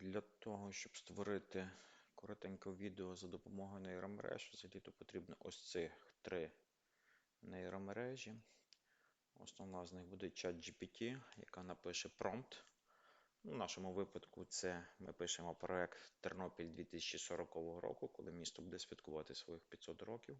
Для того, щоб створити коротеньке відео за допомогою нейромереж, взагалі то потрібно ось цих три нейромережі. Основна з них буде ChatGPT, яка напише промпт. Ну, В нашому випадку це ми пишемо проект Тернопіль 2040 року, коли місто буде святкувати своїх 500 років.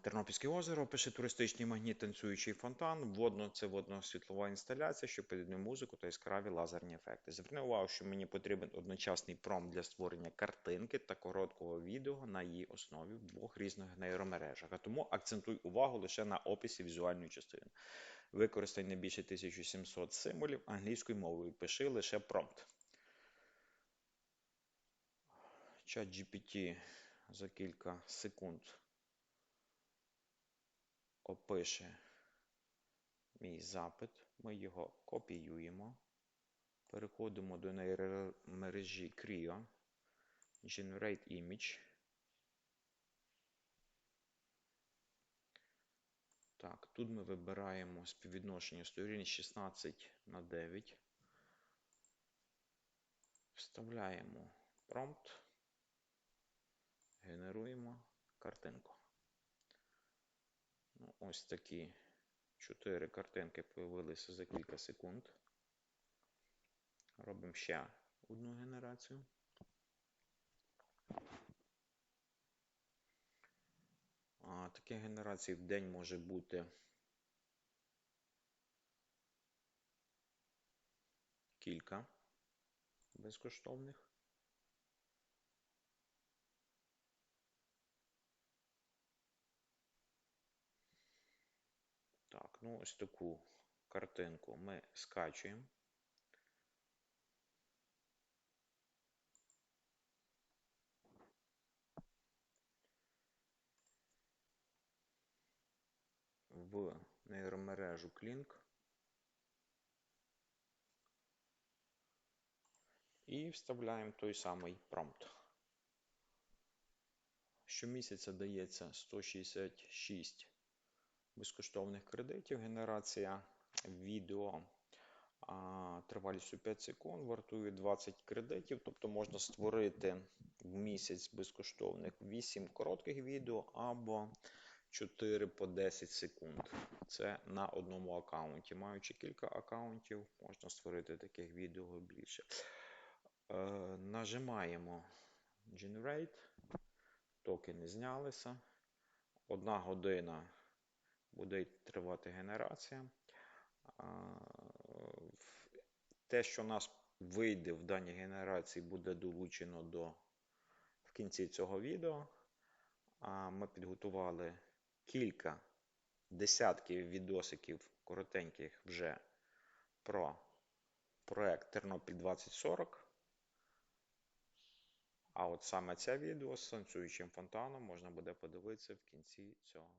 Тернопільське озеро пише туристичний магніт, танцюючий фонтан. Водно це водно-світлова інсталяція, що підійде музику та яскраві лазерні ефекти. Зверни увагу, що мені потрібен одночасний промпт для створення картинки та короткого відео на її основі в двох різних нейромережах. А тому акцентуй увагу лише на описі візуальної частини. Використай не більше 1700 символів англійською мовою. Пиши лише промпт. Чат GPT за кілька секунд опише мій запит, ми його копіюємо, переходимо до нейромережі Creo, Generate Image. Так, тут ми вибираємо співвідношення сторін 16 на 9. Вставляємо промпт, генеруємо картинку. Ну, Ось такі чотири картинки появилися за кілька секунд. Робимо ще одну генерацію. А, Таких генерацій в день може бути кілька безкоштовних. Так, ну ось таку картинку ми скачуємо. В нейромережу Klink. І вставляємо той самий промпт. Щомісяця дається 166 безкоштовних кредитів. Генерація відео а, тривалістю 5 секунд вартує 20 кредитів, тобто можна створити в місяць безкоштовних 8 коротких відео або 4 по 10 секунд. Це на одному аккаунті. Маючи кілька аккаунтів, можна створити таких відео більше. Е, нажимаємо Generate, токени знялися. Одна година буде тривати генерація. Те, що нас вийде в даній генерації, буде долучено до в кінці цього відео. Ми підготували кілька десятків відосиків коротеньких вже про проект Тернопіль 2040. А от саме це відео з танцюючим фонтаном можна буде подивитися в кінці цього.